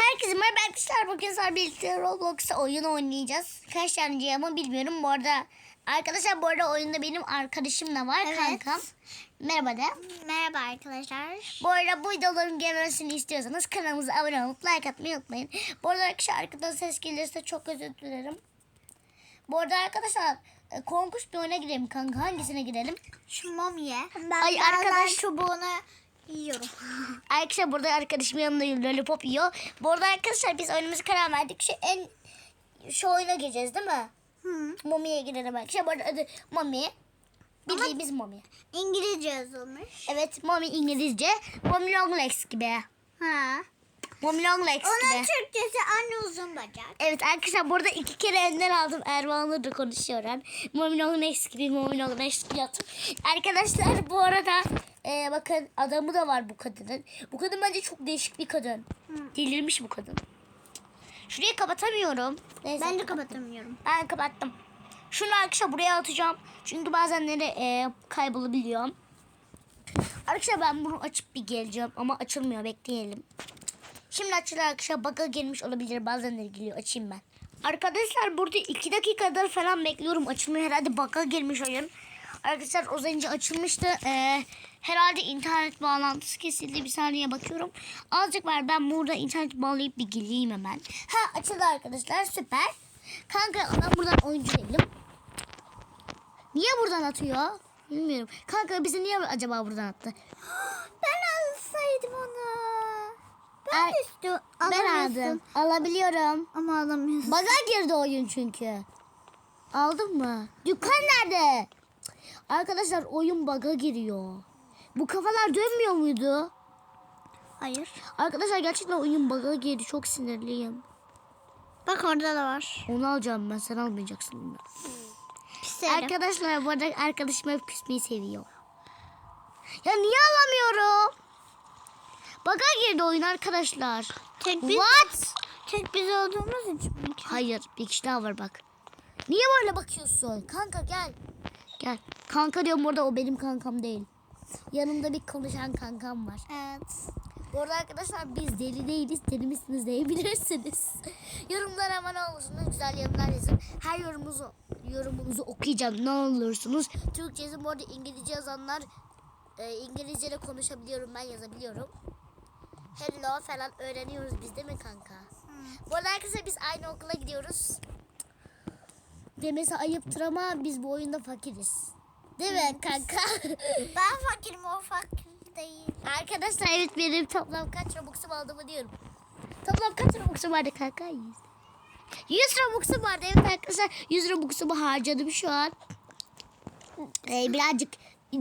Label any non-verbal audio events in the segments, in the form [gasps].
Herkese merhaba arkadaşlar. Bugün sizlerle birlikte Roblox'ta oyun oynayacağız. Kaç tane ama bilmiyorum. Bu arada arkadaşlar bu arada oyunda benim arkadaşım da var Evet. kankam. Merhaba de. Merhaba arkadaşlar. Bu arada bu videoların gelmesini istiyorsanız kanalımıza abone olup like atmayı unutmayın. Bu arada arkadaşlar arkadan ses gelirse çok özür dilerim. Bu arada arkadaşlar e, korkunç bir oyuna girelim kanka. Hangisine girelim? Şu mumye. Ben Ay, arkadaş çubuğunu yiyorum. [laughs] Arkadaşlar burada arkadaşım yanında lollipop yiyor. Bu arada arkadaşlar biz oyunumuzu karar verdik. Şu en şu oyuna gireceğiz değil mi? Hı. Mumi'ye girelim arkadaşlar. Bu arada adı Mumi. Bildiğimiz Mumi. İngilizce yazılmış. Evet Mumi İngilizce. Mumi long legs gibi. Ha. Mumi long legs Onun gibi. Türkçesi anne uzun bacak. Evet arkadaşlar burada iki kere önden aldım. Ervan'la da konuşuyorum. Mumi long legs gibi Mumi long legs gibi yaptım. Arkadaşlar bu arada e, bakın adamı da var bu kadının. Bu kadın bence çok değişik bir kadın. Delirmiş bu kadın. Şurayı kapatamıyorum. Neyse, Ben de kapatamıyorum. Ben kapattım. Şunu arkadaşlar buraya atacağım. Çünkü bazenleri e, kaybolabiliyor. Arkadaşlar ben bunu açıp bir geleceğim ama açılmıyor bekleyelim. Şimdi açılır arkadaşlar bug'a girmiş olabilir bazenleri geliyor açayım ben. Arkadaşlar burada 2 dakikadır falan bekliyorum açılmıyor herhalde bug'a girmiş oyun. Arkadaşlar az önce açılmıştı. Ee, herhalde internet bağlantısı kesildi. Bir saniye bakıyorum. Azıcık var ben burada internet bağlayıp bir geleyim hemen. Ha açıldı arkadaşlar süper. Kanka ben buradan oyuncu değilim. Niye buradan atıyor? Bilmiyorum. Kanka bizi niye acaba buradan attı? [gasps] Ben alsaydım onu. Ben Ay, istiyorum. Ben aldım. Alabiliyorum. Ama alamıyorsun. Baga girdi oyun çünkü. Aldın mı? Dükkan nerede? Arkadaşlar oyun baga giriyor. Bu kafalar dönmüyor muydu? Hayır. Arkadaşlar gerçekten oyun baga girdi. Çok sinirliyim. Bak orada da var. Onu alacağım ben. Sen almayacaksın bunu. Piserim. Arkadaşlar bu arada arkadaşım hep küsmeyi seviyor. Ya niye alamıyorum? Baga girdi oyun arkadaşlar. Tek biz, What? tek biz olduğumuz için mi? Hayır bir kişi daha var bak. Niye böyle bakıyorsun? Kanka gel. Gel. Kanka diyorum orada o benim kankam değil. Yanımda bir konuşan kankam var. Evet. Bu arada arkadaşlar biz deli değiliz. Deli misiniz diyebilirsiniz. [laughs] Yorumlara hemen olursunuz. Güzel yorumlar yazın. Her yorumunuzu, yorumunuzu okuyacağım. Ne olursunuz. Türkçe yazın. Bu arada İngilizce yazanlar e, İngilizce de konuşabiliyorum. Ben yazabiliyorum. Hello falan öğreniyoruz biz değil mi kanka? Bu arada arkadaşlar biz aynı okula gidiyoruz. Demesi ayıptır ama biz bu oyunda fakiriz. Değil mi kanka? [laughs] Ben fakirim o fakir değil. Arkadaşlar evet benim toplam kaç Robux'um aldığımı diyorum. Toplam kaç Robux'um vardı kanka? 100. 100 Robux'um vardı evet arkadaşlar. 100 Robux'umu harcadım şu an. Ee, birazcık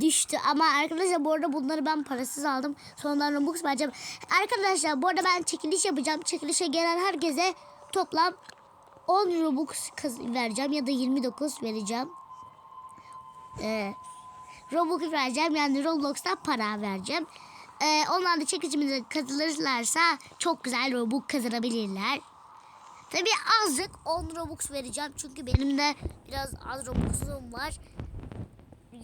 düştü ama arkadaşlar bu arada bunları ben parasız aldım. Sonradan Robux vereceğim. Arkadaşlar bu arada ben çekiliş yapacağım. Çekilişe gelen herkese toplam 10 Robux vereceğim ya da 29 vereceğim. Ee, Robux vereceğim yani Roblox'ta para vereceğim. Ee, onlar da çekicimize katılırlarsa çok güzel Robux kazanabilirler. Tabii azıcık 10 Robux vereceğim çünkü benim de biraz az Robux'um var.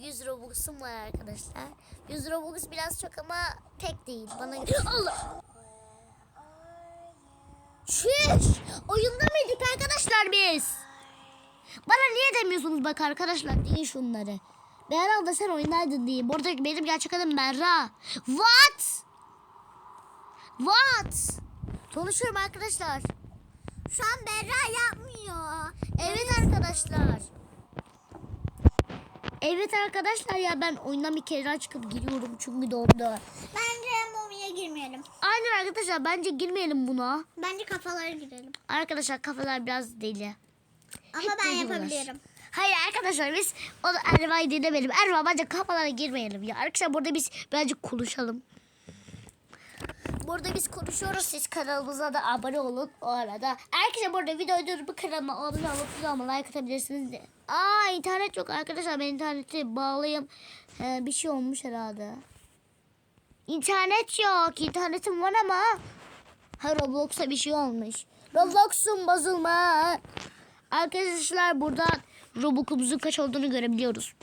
100 Robux'um var arkadaşlar. 100 Robux biraz çok ama tek değil. Bana Allah. Şiş! Oyunda mıydık arkadaşlar biz? Bana niye demiyorsunuz bak arkadaşlar deyin şunları. Berra da sen oyundaydın diye. Bu arada benim gerçek adım Berra. What? What? Konuşuyorum arkadaşlar. Şu an Berra yapmıyor. Evet arkadaşlar. Evet arkadaşlar ya ben oyundan bir kere daha çıkıp giriyorum çünkü dondu. Bence mumya girmeyelim. Aynen arkadaşlar bence girmeyelim buna. Bence kafalara girelim. Arkadaşlar kafalar biraz deli. Ama Hep ben deliyorlar. yapabilirim. Hayır arkadaşlar biz onu Erva'yı dinlemeyelim. Erva bence kafalara girmeyelim ya. Arkadaşlar burada biz birazcık konuşalım. Burada biz konuşuyoruz. Siz kanalımıza da abone olun o arada. Arkadaşlar burada videoyu durup kanalıma abone olup videoma like atabilirsiniz. De. Aa internet yok arkadaşlar. Ben interneti bağlayayım. Ee, bir şey olmuş herhalde. İnternet yok. İnternetim var ama. Ha Roblox'a bir şey olmuş. Roblox'un bozulma. Arkadaşlar buradan Roblox'umuzun kaç olduğunu görebiliyoruz.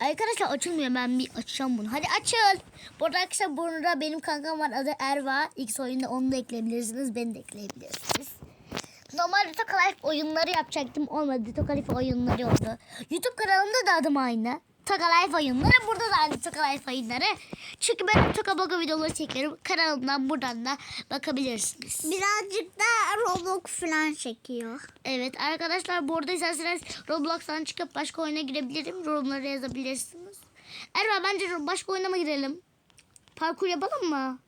Arkadaşlar açılmıyor. Ben bir açacağım bunu. Hadi açıl. Burada arkadaşlar burada benim kankam var. Adı Erva. X oyunda onu da ekleyebilirsiniz. Beni de ekleyebilirsiniz. Normalde Toka Life oyunları yapacaktım. Olmadı. Toka Life oyunları oldu. YouTube kanalımda da adım aynı. Toka Life oyunları. Burada da aynı Toka Life oyunları. Çünkü ben Toka Boga videoları çekiyorum. Kanalımdan buradan da bakabilirsiniz. Birazcık da Roblox falan çekiyor. Evet arkadaşlar burada isterseniz Roblox'tan çıkıp başka oyuna girebilirim. Yorumlara yazabilirsiniz. Erva bence başka oyuna mı girelim? Parkur yapalım mı?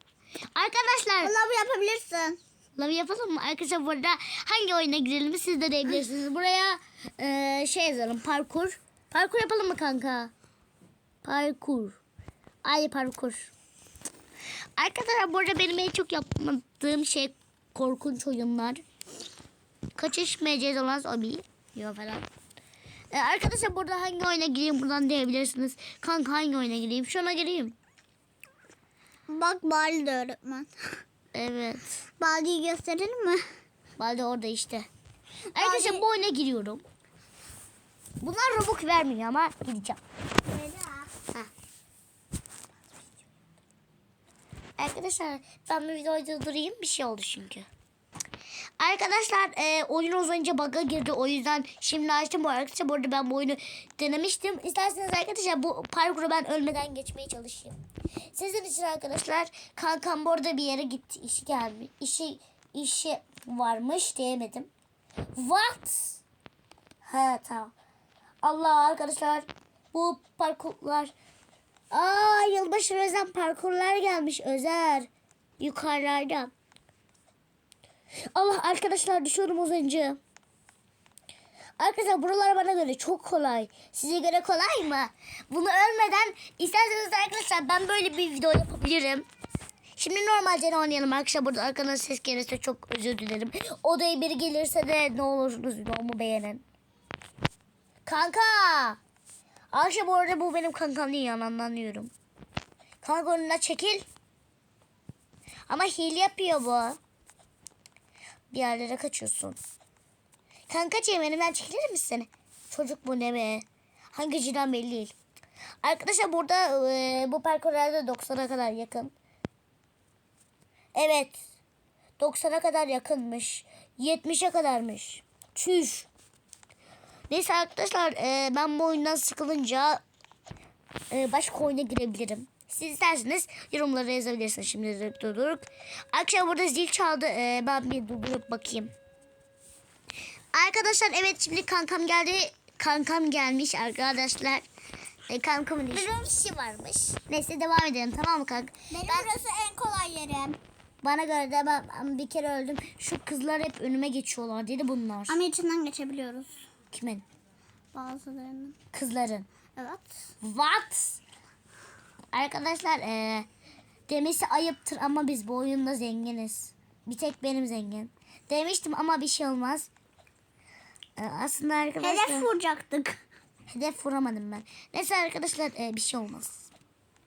Arkadaşlar bu yapabilirsin. Love yapalım mı? Arkadaşlar burada hangi oyuna girelim siz de diyebilirsiniz. Buraya e, şey yazalım parkur. Parkur yapalım mı kanka? Parkur. Ay parkur. Arkadaşlar burada benim en çok yapmadığım şey korkunç oyunlar. Kaçış MC olan zombi. Yok falan. E, arkadaşlar burada hangi oyuna gireyim buradan diyebilirsiniz. Kanka hangi oyuna gireyim? Şuna gireyim. Bak Bali de öğretmen. [laughs] Evet. Bali'yi gösterelim mi? Balde orada işte. Arkadaşlar bu oyuna giriyorum. Bunlar robux vermiyor ama gideceğim. Arkadaşlar ben bir videoda durayım bir şey oldu çünkü. Arkadaşlar e, oyun uzayınca bug'a girdi o yüzden şimdi açtım bu arkadaşlar. Bu arada ben bu oyunu denemiştim. İsterseniz arkadaşlar bu parkuru ben ölmeden geçmeye çalışayım. Sizin için arkadaşlar kankam bu arada bir yere gitti. işi gelmiş. İşi, işi varmış diyemedim. What? Ha tamam. Allah arkadaşlar bu parkurlar. Aa yılbaşı özel parkurlar gelmiş özel. Yukarılarda. Allah arkadaşlar düşüyorum az önce. Arkadaşlar buralar bana göre çok kolay. Size göre kolay mı? Bunu ölmeden isterseniz arkadaşlar ben böyle bir video yapabilirim. Şimdi normalce oynayalım arkadaşlar. Burada arkadan ses gelirse çok özür dilerim. Odaya biri gelirse de ne olursunuz videomu beğenin. Kanka. Arkadaşlar bu arada bu benim kankam değil yalanlanıyorum. Kanka önüne çekil. Ama hile yapıyor bu. Bir yerlere kaçıyorsun. Kankacığım önümden çekilir misin? Çocuk bu ne be? Hangi ciden belli değil. Arkadaşlar burada e, bu parkurlarda 90'a kadar yakın. Evet. 90'a kadar yakınmış. 70'e kadarmış. Çüş. Neyse arkadaşlar e, ben bu oyundan sıkılınca e, başka oyuna girebilirim. Siz isterseniz yorumlara yazabilirsiniz. Şimdi durdurup. Akşam burada zil çaldı. E, ben bir durdurup bakayım. Arkadaşlar evet şimdi kankam geldi. Kankam gelmiş arkadaşlar. E, kankamın işi, işi varmış. Neyse devam edelim tamam mı kanka? Benim Ben- burası en kolay yerim. bana göre de ben, ben bir kere öldüm. Şu kızlar hep önüme geçiyorlar dedi bunlar. Ama içinden geçebiliyoruz. Kimin? Bazılarının. Kızların. Evet. What? Arkadaşlar eee demesi ayıptır ama biz bu oyunda zenginiz. Bir tek benim zengin. Demiştim ama bir şey olmaz. Ee, aslında arkadaşlar Hedef vuracaktık. hedef vuramadım ben. Neyse arkadaşlar eee, bir şey olmaz.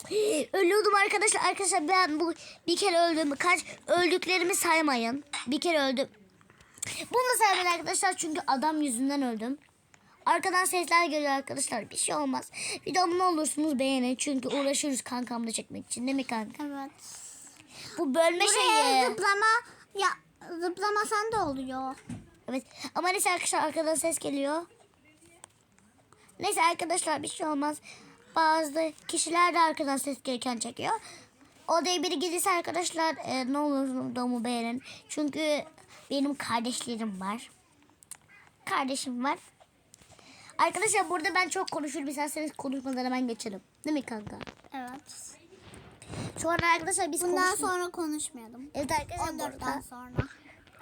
[gasps] Ölüyordum arkadaşlar. Arkadaşlar ben bu bir kere öldüm. Kaç öldüklerimi saymayın. Bir kere öldüm. Bunu saymayın arkadaşlar çünkü adam yüzünden öldüm. Arkadan sesler geliyor arkadaşlar. Bir şey olmaz. Videomu ne olursunuz beğenin. Çünkü uğraşıyoruz kankamda çekmek için değil mi kanka? Evet. Bu bölme Buraya şeyi. zıplama ya zıplamasan da oluyor. Evet. Ama neyse arkadaşlar arkadan ses geliyor. Neyse arkadaşlar bir şey olmaz. Bazı kişiler de arkadan ses gelirken çekiyor. Odaya biri gelirse arkadaşlar e, ne olur videomu beğenin. Çünkü benim kardeşlerim var. Kardeşim var. Arkadaşlar burada ben çok konuşurum. İsterseniz konuşmadan hemen geçelim. Değil mi kanka? Evet. Sonra arkadaşlar biz Bundan konuştuk. sonra konuşmayalım. Evet arkadaşlar 14'ten burada. sonra.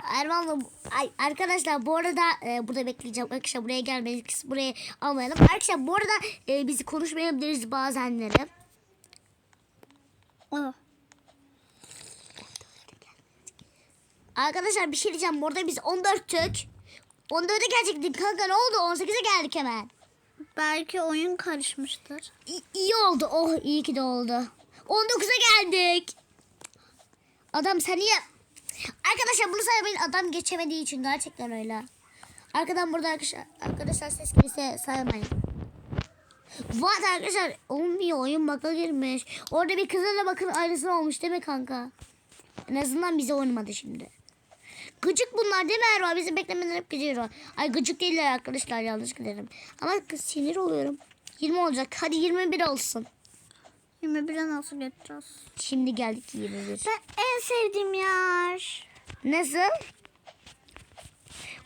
Erman'la ay, arkadaşlar bu arada e, burada bekleyeceğim. Arkadaşlar buraya gelmeyiz. Buraya almayalım. Arkadaşlar bu arada e, bizi konuşmayabiliriz bazenleri. Oh. Arkadaşlar bir şey diyeceğim. Bu arada biz 14'tük. 14'e gelecektik kanka ne oldu? 18'e geldik hemen. Belki oyun karışmıştır. İ- iyi oldu. Oh iyi ki de oldu. 19'a geldik. Adam sen niye... Arkadaşlar bunu saymayın. Adam geçemediği için gerçekten öyle. Arkadan burada arkadaşlar, arkadaşlar ses gelirse saymayın. What arkadaşlar olmuyor oyun baka girmiş. Orada bir kızla bakın ayrısını olmuş değil mi kanka? En azından bize oynamadı şimdi. Gıcık bunlar değil mi Erva? Bizi beklemeden hep gidiyor. Ay gıcık değiller arkadaşlar yanlış giderim. Ama sinir oluyorum. 20 olacak. Hadi 21 olsun. 21'e nasıl geçeceğiz? Şimdi geldik 21. Ben en sevdiğim yer. Nasıl?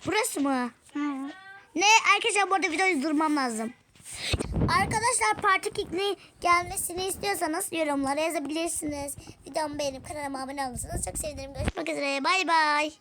Burası mı? Hı. Ne? Arkadaşlar bu arada videoyu durmam lazım. Arkadaşlar parti kekli gelmesini istiyorsanız yorumlara yazabilirsiniz. Videomu beğenip kanalıma abone olursanız çok sevinirim. Görüşmek üzere. Bay bay.